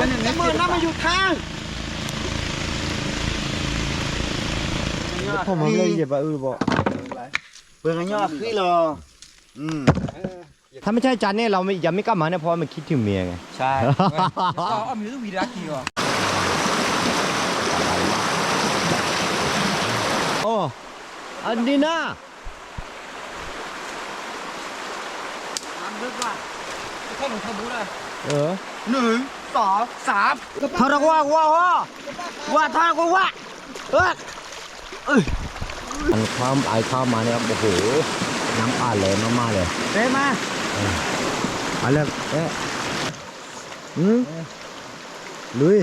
มือน้ำมาอยู่ทางผมมันเลยเหยียบว่าเออบอกเบิ่งอันยอดพี่รออืมถ้าไม่ใช่จันเนี่ยเราไม่ยังไม่กลับมาเนี่ยเพราะมันคิดถึงเมียไงใช่เอามีวีรักกี่อะโอ้อันนี้นะน้ำลึกว่ะถ้าหนูทะลุนะเออหนึ่ง สองสามทารักว่าว่าว่าว่าทารักว่าว่าเออเอ้ยอันข้ามไอข้ามมาเนี่ยครับโอ้โหน้ำป่าแรงมากๆเลยเด้มามาเลยเอ๊ะอืมลุย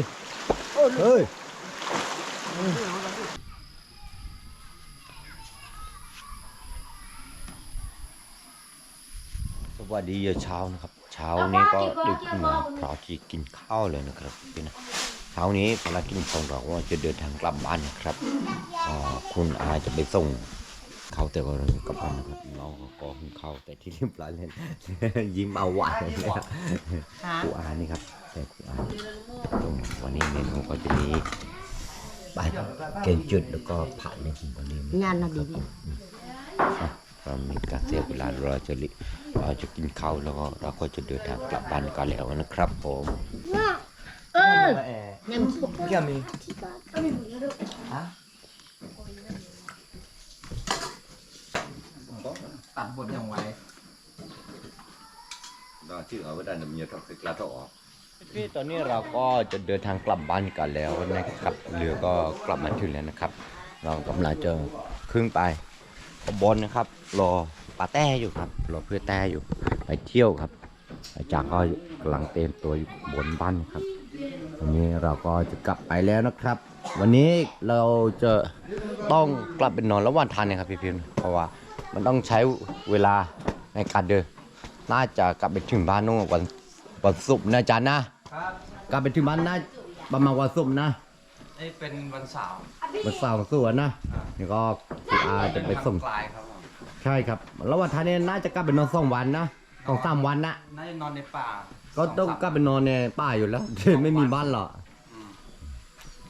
เฮ้ยสวัสดียามเช้านะครับเช้านี้ก็ดึกขึ้นมาเพราะที่กินข้าวเลยนะครับพี่นะเช้านี้ภารกิจของเราว่าจะเดินทางกลับบ้านนะครับอ่าคุณอาจะไปส่งเขาแต่ก็เรากลับบ้านนะครับน้องเขาก็ขึ้นเข้าแต่ที่เรียบร้อยเลยยิ้มเอาหวานเลยนะครูอานี่ครับ แต่ครูอาตรงวันนี้เมนูก็จะมีปลาเกนจุดแล้วก็ผัดในกินวันนี้งานน่ะดีดี เรามีการเสียเวลาเราจะลิเราจะกินข้าวแล้วก็เราก็จะเดินทางกลับบ้านกันแล้วนะครับผมเออยังพวกกี่มีตัดบทอย่างไวเราชื่อเอาไว้ได้นะมีต้องติดกระต่อพี่ตอนนี้เราก็จะเดินทางกลับบ้านกันแล้วนะครับเรือก็กลับมาถึงแล้วนะครับ เรากำลังจะขึ้นไปขบวนนะครับ รอปาแต้อยู่ครับ รอเพื่อแต้อยู่ ไปเที่ยวครับ อาจากก็กำลังเตรียมตัวอยู่บนบ้านครับวันนี้เราก็จะกลับไปแล้วนะครับ วันนี้เราจะต้องกลับไปนอนระหว่างทางนะครับพี่พิมพ์เพราะว่ามันต้องใช้เวลาในการเดิน น่าจะกลับไปถึงบ้านนู่นวันวันศุกร์นะจ๊ะนะครับกลับไปถึงบ้านน่าประมาณวันศุกร์นะนี่เป็นวันเสาร์วันเสาร์วันศุกร์นะนี่ก็คุณอาจะไปส่งกลายครับผม ใช่ครับระหว่างทางนี้น่าจะกลับไปนอนสองวันนะสองสามวันนะน่าจะนอนในป่าก็ต้องกลับไปนอนในป่าอยู่แล้ว ไม่มีบ้านหรอก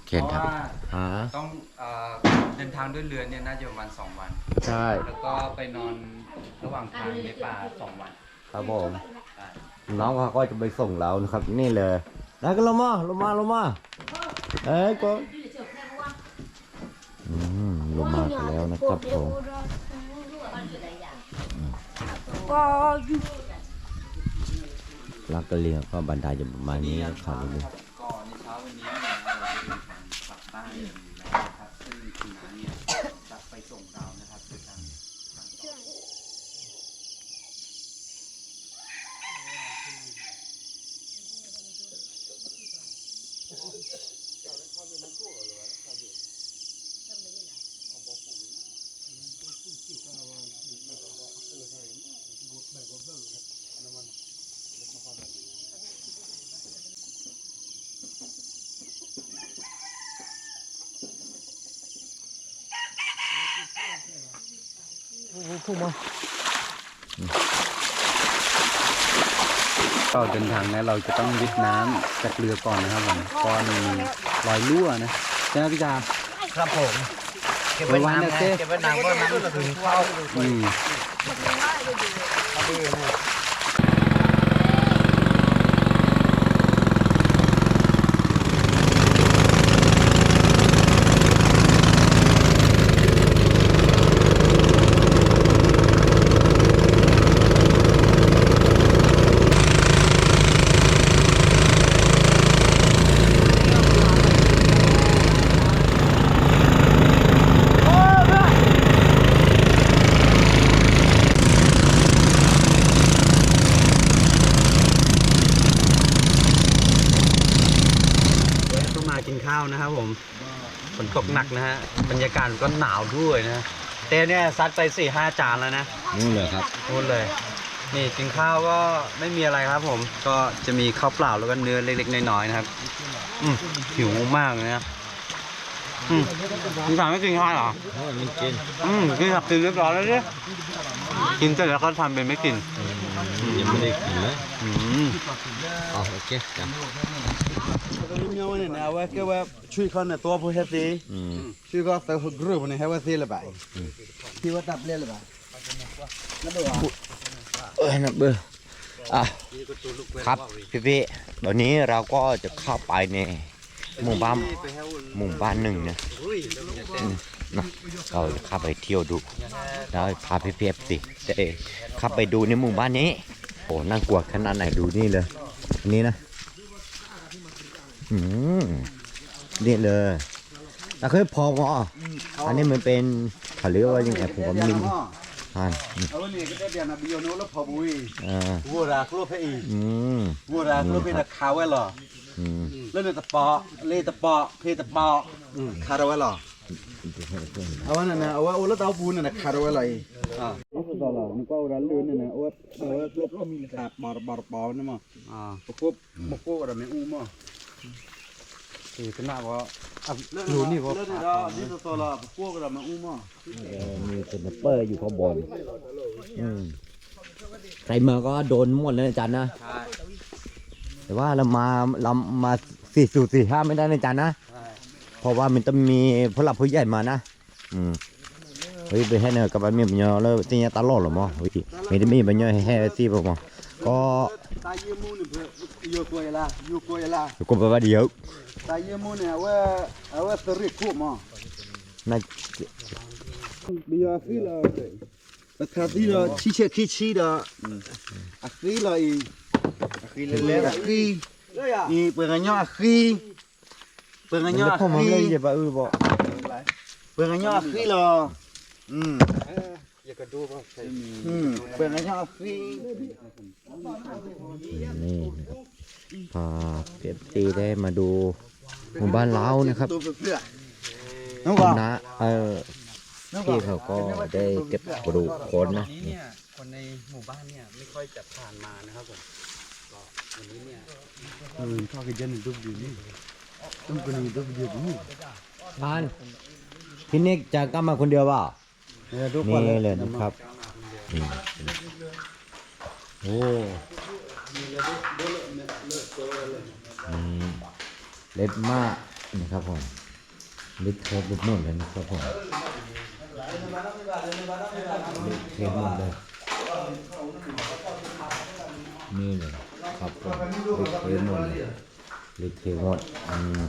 เพเขียนครับราะว่าฮะต้องเอ่อเดินทางด้วยเรือเนี่ยน่าจะประมาณสองวัน ใช่แล้วก็ไปนอนระหว่างทางในป่าสองวันครับผมใช่น้องเขาก็จะไปส่งเรานะครับ นี่เลยแล้วก็ลงมาลงมาลงมาเอ้ยก็อืมลงมากัน แล้วนะครับผมลักกะเลียงก็บันไดจะประมาณนี้นะครับก็ในเช้าวันนี้เนี่ยเราจะเดินทางกลับบ้านกันแล้วนะครับซึ่งคุณน้าเนี่ยจะไปส่งเรานะครับโดยทางทางต่อ พูดมาก็เดินทางนะเราจะต้องวิดน้ำจากเรือก่อนนะครับผมเพราะมันมีรอยรั่วนะใช่ไหมพี่จาครับผมเก็บไว้น้ำนะเก็บไว้น้ำเพราะน้ำถึงเข้าอืม ต้องมากินข้าวนะครับผมฝนตกหนักนะฮะบรรยากาศก็หนาวด้วยนะเต้เนี่ยซัดไปสี่ห้าจานแล้วนะนี่เลยครับพูดเลย นี่กินข้าวก็ไม่มีอะไรครับ ผมก็จะมีข้าวเปล่าแล้วก็เนื้อเล็กๆน้อยๆนะครับอืมหิวมากเลยนะอืมคุณสามไม่กินข้าวเหรอไม่กินอืมกินผักกินเรียบร้อยแล้วเนี่ยกินเสร็จแล้วก็ทำเป็นไม่กินยังไม่ได้กินเลยอืมอ๋อโอเคจ้ะ มีวันนี้นะว่าแค่ว่าช่วยเขาเนี่ยตัวผู้เฮ็ดสิอืมช่วยก็แต่กรุ๊ปนี่ให้ว่าสิละบายที่ว่าตับเล่ละบายแล้วดูอะเอ้ยนะเบอร์อะครับพี่พี่ๆตอนนี้เราก็จะเข้าไปในหมู่บ้านหมู่บ้านหนึ่งนะนะเราจะเข้าไปเที่ยวดูแล้วพาพี่พี่ๆสิจะเข้าไปดูในหมู่บ้านนี้โอ้น่ากลัวขนาดไหนดูนี่เลยนนี้นะ อืมนี่เลยแล้วเคยพอวะอันนี้มันเป็นเขาเรียกว่ายังไงผมก็ไม่รู้อ่านเอาวันนี้ก็ได้เดียนะบิโยโนแล้วพอบุยอ่าวัวราครัวเพอีอืมวัวราครัวเพตะคาไว้หรอแล้วเนี่ยตะปอเลตะปอเพตะปอคาราไว้หรอเอาวันนั้นนะเอาว่าโอ้แล้วเตาปูนน่ะคาราไว้หรออ่าต่อหรอนึกว่าเราลื่นน่ะนะเอาว่าเอาว่ากลบมีขาบอร์บอร์ปอนะมั้งอ่าบกบกบอะไรไม่อู้มั้ง คือขนาดว่าอะรู้รู้นี่นี่ว่าว่านี่เรานี่ตัวละพวกเรามาอู้มั้งเออมีสไนเปอร์อยู่ข้างบนอืมใครมาก็โดนหมดเลยอาจารย์นะใช่แต่ว่าเรามาเรามาสี่สูสี่ห้าไม่ได้นะอาจารย์นะใช่เพราะว่ามันต้องมีผู้หลักผู้ใหญ่มานะอืมเฮ้ยไปให้เนอะกับมันมีปัญญาแล้วตีนี้ตลอดหรอมั้งเฮ้ยไม่ได้มีปัญญาให้ให้ตีป่ะมั้ง ก็ตายเยี่ยมูนี่เพื่ออยู่กวยละอยู่กวยละก็แปลว่าเดียวตายเยี่ยมูเนี่ยว่า นี่พาเอฟตีได้มาดูหมู่บ้านเล้านะครับคณะเออพี่เขาก็ได้เก็บปลูกคนนะคนในหมู่บ้านเนี่ยไม่ค่อยจะผ่านมานะครับผมข้เนี่ยเอข้าก็ยันดุบอยู่นี่ต้องเป็นดุบอยู่นี่ทานพี่นิกจะกลับมาคนเดียวเปล่านี่เลยนะครับ โอ้เล็บมากนะครับผมเล็บเทปเล็บหมดเลยนะครับผมเล็บเทปหมดเลยนี่เลยครับผมเล็บเทปหมดเลยเล็บเทปหมดอืม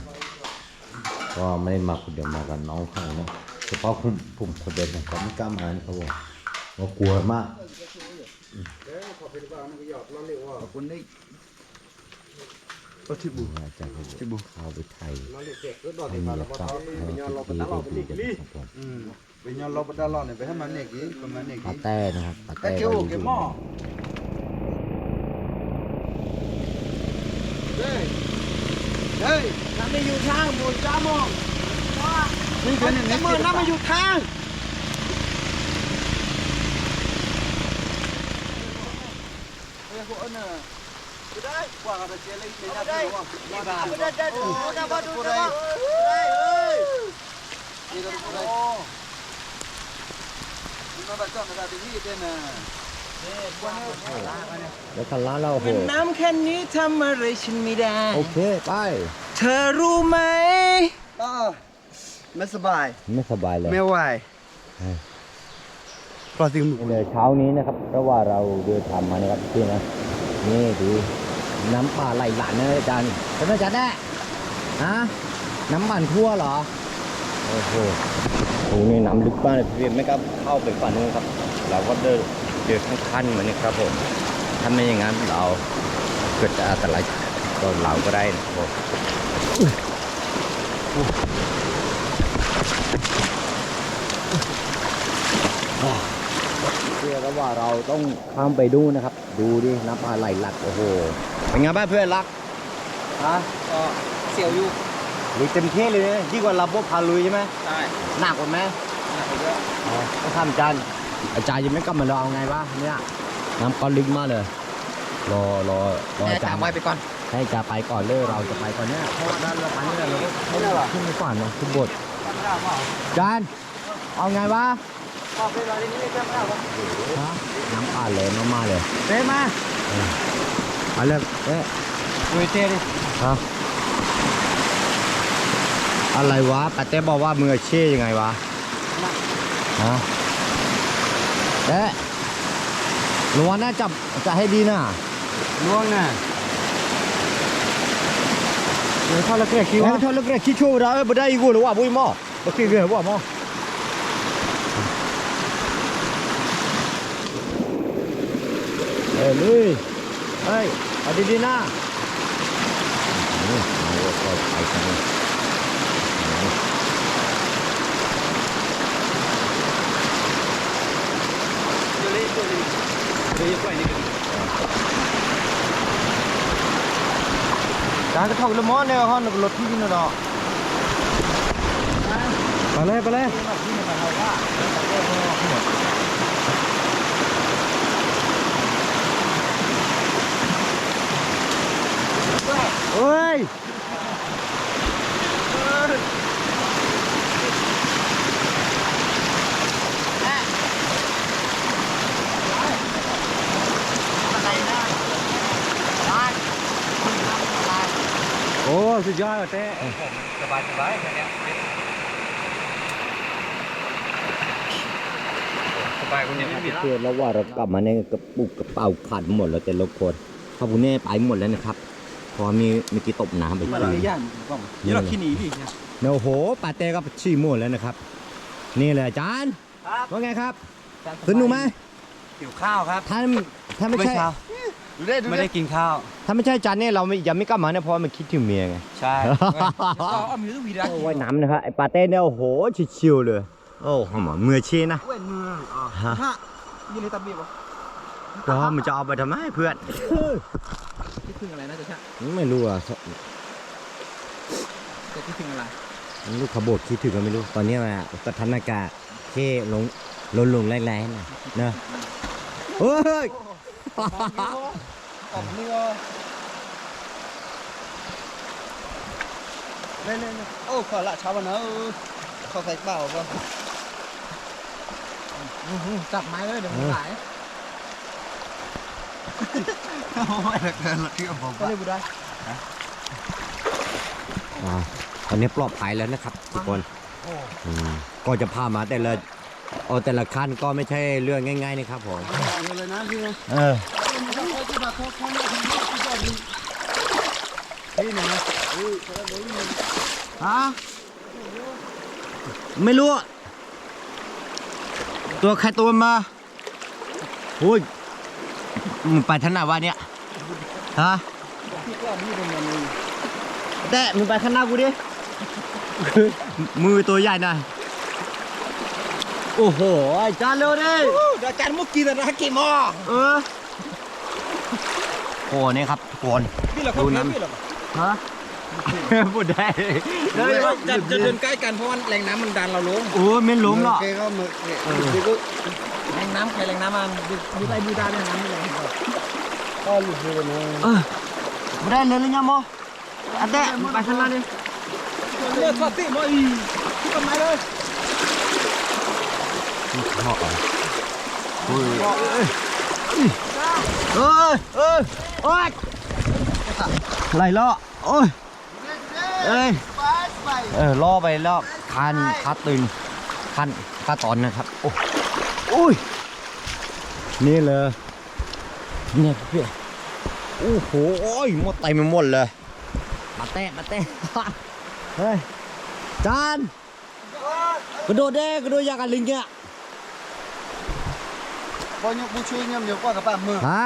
ก็ไม่ได้มาคนเดียวมากับน้องเขานะเฉพาะผมผมคนเดียวผมก็ไม่กล้ามานะครับผมก็กลัวมาก คนนี้ก็ที่บุอาจารย์จะเข้าไปไทยให้มีกลับให้ที่ดีได้ดีกันครับผมอืมเป็นยอดเราไปตลอดเนี่ยไปให้มันเนี่ยกี่ประมาณเนี่ยปากี่แต้นะครับปาแต่แต้เกี่ยวก็อยู่เกี่ยวที่หม้อเฮ้ยเฮ้ยน้ำไม่อยู่ทางหมดจ้ามองนี่เป็นอย่างนี้เมื่อน้ำไม่อยู่ทาง แล้วคันล้านเราโอ้โหน้ำแค่นี้ทำอะไรฉันไม่ได้ โอเค ไป เธอรู้ไหมก็ไม่สบาย ไม่สบายเลย ไม่ไหวเออก็สิ่งเลยเช้านี้นะครับ เพราะว่าเราเดินทางมานะครับพี่นะ นี่ดูน้ำป่าไหลหลานนะอาจารย์เป็นอาจารย์แน่ฮะน้ำมันทั่วเหรอ โอ้โหโอ้โหนี่น้ำลึกมากเลยพี่ไม่กล้าเข้าไปฝั่งนู้นครับ เราก็เดินเดินข้างขั้นๆมานี่ครับผมถ้าไม่อย่างนั้นเราเกิดจะอันตรายต่อเราก็ได้นะครับผม แล้วว่าเราต้องข้ามไปดูนะครับ ดูดิน้ำปลาไหลหลักโอ้โหเป็นไงบ้างเพื่อนรักฮะก็เสียวอยู่ลุยเต็มที่เลยนะยิ่งกว่าเราพวกพาลุยใช่ไหมใช่หนักกว่าไหมหนักเยอะอ๋อต้องทำจานอาจารย์ยังไม่กลับมาเราเอาไงวะเนี่ยน้ำก้อนลึกมากเลยรอรอรออาจารย์ไว้ไปก่อนให้อาจารย์ไปก่อนเลยเราจะไปก่อนเนี่ยเพราะว่าด้านละพันเนี่ยเราก็ไม่ได้หรอขึ้นไปก่อนนะขึ้นบทอาจารย์เอาไงวะฮะ น้ำป่าเลยมากๆเลยเต้มาเอาเลยเอ๊ะคุยเต้ดิฮะอะไรวะปาเต้บอกว่ามืออาชีพยังไงวะฮะเต้ระวังนะจับจะให้ดีนะล่วงน่ะเดี๋ยวเข้าแล้วแกคิวแล้อะวถ้าลูกเรียกคิดชั่วเราไม่ได้อีกูหรือว่าบุ้ยหม้อบ่คิดเรื่องว่าหม้อ เอ้ยลุยเฮ้ยเอาดีๆนะโอ้โหเอาไปกันเลยจานจะเข้าละมอนเนี่ยฮอนรถที่นี่เนาะไปเลยไปเลย เฮ้ย โอ้ สุดยอดว่ะเต้สบายสบายแค่เนี้ยสบายคนนี้ไม่มีแล้วคือแล้วว่าเรากลับมาเนี่ยกระปุกกระเป๋าขาดหมดแล้วแต่ละคนข้าวบุญแน่ไปหมดแล้วนะครับเพอมีเมื่อกี้ตบน้ำไปมาทีเลยย่านก็นี่เราขี้หนีพี่เนี่ยโอ้โหปาเต้ก็ชี้หมดแล้วนะครับ นี่เลยอาจารย์ว่าไงครับสนุกไหมหิวข้าวครับถ้าถ้าไม่เมื่อใช่ เช้าไม่ได้กินข้าว ถ้าไม่ใช่อาจารย์เนี่ยเราไม่ยังไม่กลับมาเนี่ยเพราะว่ามันคิดถึงเมียไง ใช่ เอามีทุกวีดาว่ายน้ำนะครับไอ้ปาเต้เนี่ยโอ้โหชิวๆเลย โอ้หอมมืออาชีพนะ เว้นมืออะฮะ ฮะยินดีตับบีบวะก็มันจะเอาไปทำไมเพื่อน คิดถึงอะไรนะจ๊ะชะไม่รู้อะจะคิดถึงอะไรลูกขบฏคิดถึงก็ไม่รู้ ตอนนี้มาสถานการณ์แค่ลงลงลงแรงๆนะเนอะเฮ้ย ออกนี่ก็เล่นๆโอ้ขอละเช้าวันนะขอใส่เปล่าป่ะจับไม้เลยเดี๋ยวมันหายโอ้ยเกินละที่ผมก็เลยบุได้อ่าตอนนี้ปลอดภัยแล้วนะครับทุกคนอืมก็จะพามาแต่ละ เอาแต่ละขั้นก็ไม่ใช่เรื่องง่าย ๆนะครับผมเลยนะพี่นะเออพี่นฮะไม่รู้ ตัวใครตัวมาโอ้ยมึงไปทางไหนวะเนี่ยฮะแต่มึงไปข้างหน้ากูดิมือตัวใหญ่หน่อย โอ้โหไอ้จานเร็วดิเดี๋ยวจานมุกกินนะกี่หม้อเออโอ้นี่ครับทุกคนพี่เหรอเขาเพี่เหรอฮะพูดได้จะจะเดินใกล้กันเพราะว่าแรงน้ำมันดันเราลงโอ้ไม่ล้มหรอกแกก็มือแรงน้ำใครแรงน้ำมันดูไปบูดาเนี่ยน้ำไม่แรงก็หลุดเลยนะเออไม่ได้เลยเลยยังโมอันเต้มึงไปข้างหน้าดิเลือดทอดติมาอีที่ต้นไม้เลย ชอบอะเฮ้ยเอ้ยเอ้ยเอ้ยโอ้ยไหลล้อโอ้ยเอ้ยเออล่อไปล้วคันคัดตึงคันคัดตอนนะครับโอ้โอ้ยนี่เลยเนี่ยพี่โอ้โหโอ้ยหมดเต็มไปหมดเลยมาแตะมาแตะเฮ้ยจานกระโดดเด้กระโดดยากกันลิงเนี่ย พอเนี่ยบูช่วยเนี่ยเดี๋ยวก็กับป้ามือฮะ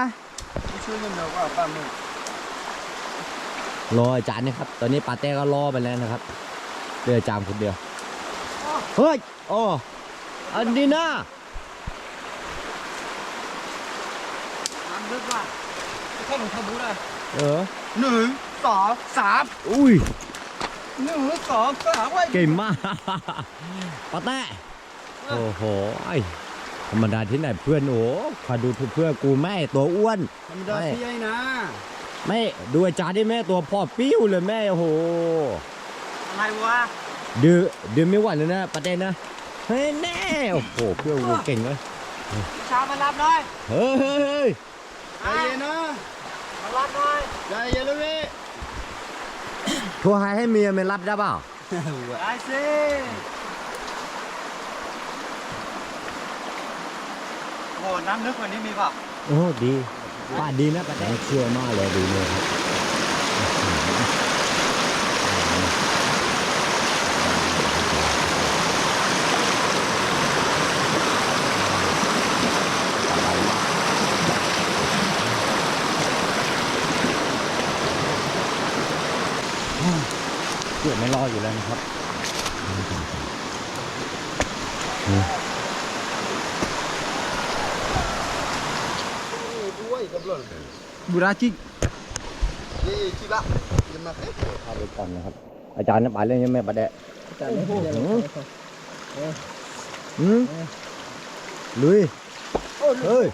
บูช่วยเนี่ยเดี๋ยวก็กับป้ามือรออาจารย์นะครับ ตอนนี้ปาเต้ก็รอไปแล้วนะครับเดืออาจารย์คนเดียว เฮ้ยโอ้อันนี้นะน้ำลึกว่ะเข้าหลงทบูได้เออหนึ่งสองสามอุ้ยหนึ่งสองสามไว้เก่งมาก ปาแต้ โอ้โหไอ้ธ รรมดาที่ไหนเพื่อนโอ้ขอดูเพื่อนกูแม่ตัวอ้วนธรรมดาพี่ไอ้นะไม่ดูอาจารย์ที่แม่ตัวพ่อปิ้วเลยแม่โอ้โหอะไรวะดื้อดื้อไม่ไหวเลยนะปาเต้นะเฮ้ยแน่โอ้โหเพื่อนกูเก่งเลยชามารับหน่อยเฮ้ยเฮ้ยเฮ้ยใจเย็นนะมารับหน่อยใจเย็นเลยพี่โทรหาให้เมียไม่รับได้เปล่าโทได้สิ โอ้น้ำลึกกว่านี้มีเปล่าโอ้ดีป้าดีนะป้าแต่เชื่อมากเลยดีเลยครับเกือบไม่รอดอยู่แล้วนะครับ บุราจิพาไปก่อนนะครับ อาจารย์นะไปเรื่องยังไม่ประเดะอืมลุย เฮ้ย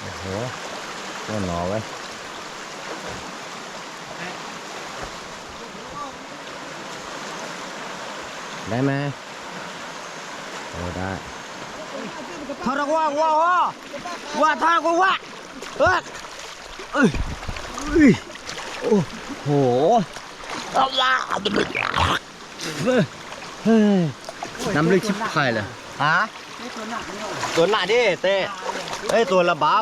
โอ้โหก็หนอไว้ยได้ไหมโอ้ได้ ทารักว่าว่าว่าว่าทารักว่าเฮ้ยเอ้ยเอ้ยโอ้โหเอาละเฮ้ยเฮ้ยน้ำลึกชิบหายเลยฮะตัวหนักดิเต้เอ้ยตัวละเบา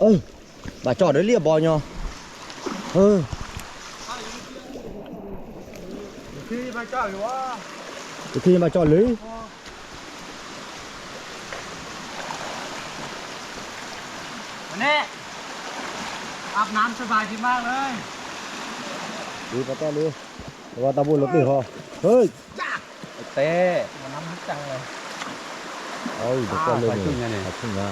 เอ้ยบาจอดเดี๋ยวเรียบบอลเนาะเออที่พระเจ้าอยู่ว่าเดี๋ยวพี่มาจอดเลย นนี้อาบน้ำสบายดีมากเลยดูปะแต้ดูแต่ว่าตาบุญรถตีคอเฮ้ยเต้น้ำลึกจังเลยเอ้ยเดี๋ยวก็เลยอ่าไปขึ้นไงเนี่ยไปขึ้นมา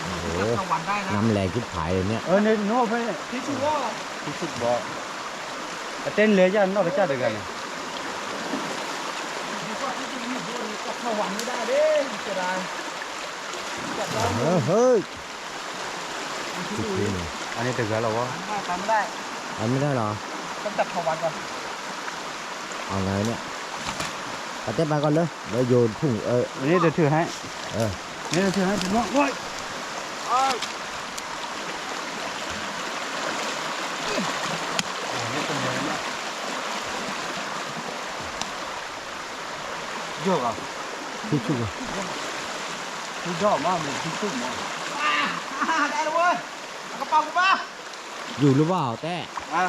โอ้โหตะวันได้นะน้ำแรงคิดผายเลยเนี่ยเออเนี่ยนู้นไปเนี่ยที่ชัวร์ที่สุดบอกแต่เต้นเลยยันนอกไปจัดเลยกันเนี่ยกับตะวันไม่ได้เด้จะได้ เออเฮ้ยคิดดูหน่อยอันนี้ตึกแล้วเหรอวะได้ทำได้เอาไม่ได้เหรอต้องจับตะวันก่อนเอาไงเนี่ยปะเต้ไปก่อนเลยเดี๋ยวโยนถุงเออ อันนี้เดี๋ยวถือให้เออ นี่เดี๋ยวถือให้ถึงว่าโอ้ยเยอะอะทุกชุก ทุกยอดมากเลยทุกชุดมากได้แล้วเว้ยกระเป๋ากูป่ะอยู่หรือเปล่าแต่อะ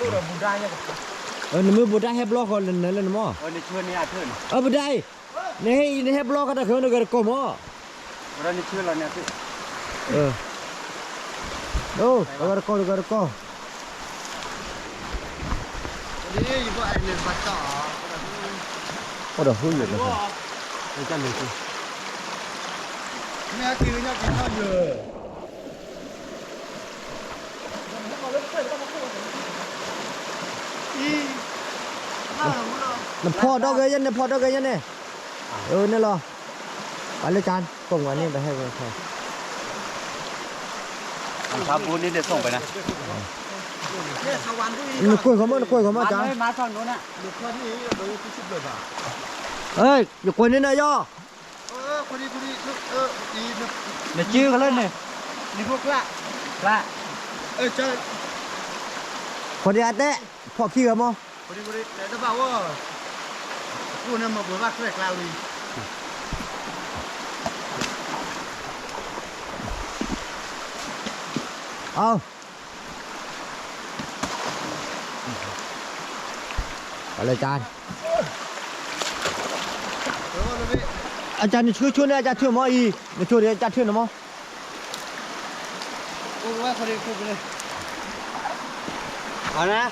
ลูกเราบูได้เนี่ยเออในมือบุได้ให้บล็อกก่อนเลยนเลยนะมั้งเออในช่วยนี่อาเทิร์นเออบุได้ในให้ในให้บล็อกก็ได้เขาเนี่ยก็กลมอะเราในช่วยเราเนี่ยพี่เออโอ้เอากระกอกระกอนี่อยู่ว่าไอ้เรียนบัตร ต่อโอ้ดี๋ยวหุ่นเลยนะครับในจันเลยสิแม่คือเนี่กินข้าวเยอะน้ำพอดอกเกยันน้ำพอดอกเกยันเนี่ยเออนี่นเหรอไปเลยจานส่งวันนี้ไปให้ไปให้รองเท้าบูทนี่เดี๋ยวส่งไปนะเนี่ยตะวันที่มันกล้วยขามมันกล้วยเขามาจานไม่มาฝั่งโน้นอะลูกคนนี้เราที่สุดเลยป่ะ เอ้ยอย่ากวนนี่นะย่อเออคนนี้คนนี้ลูกเออดีนะเดี๋ยวจื้อเขาเล่นเลยนี่พวกละละเออเจ้าคนที่อาเตะพอขี้กับมั้งคนนี้คนนี้แต่ถ้าบอกว่ากูเนี่ยมาบอกว่าแกล้งเราดีเอาไปเลยจานเออเลยอาจารย์ช่วยช่วยนะอาจารย์ช่วยมั้งอีมาช่วยอาจารย์ช่วยหน่อยมั้งกูว่าคนนี้กูเลยเอานะ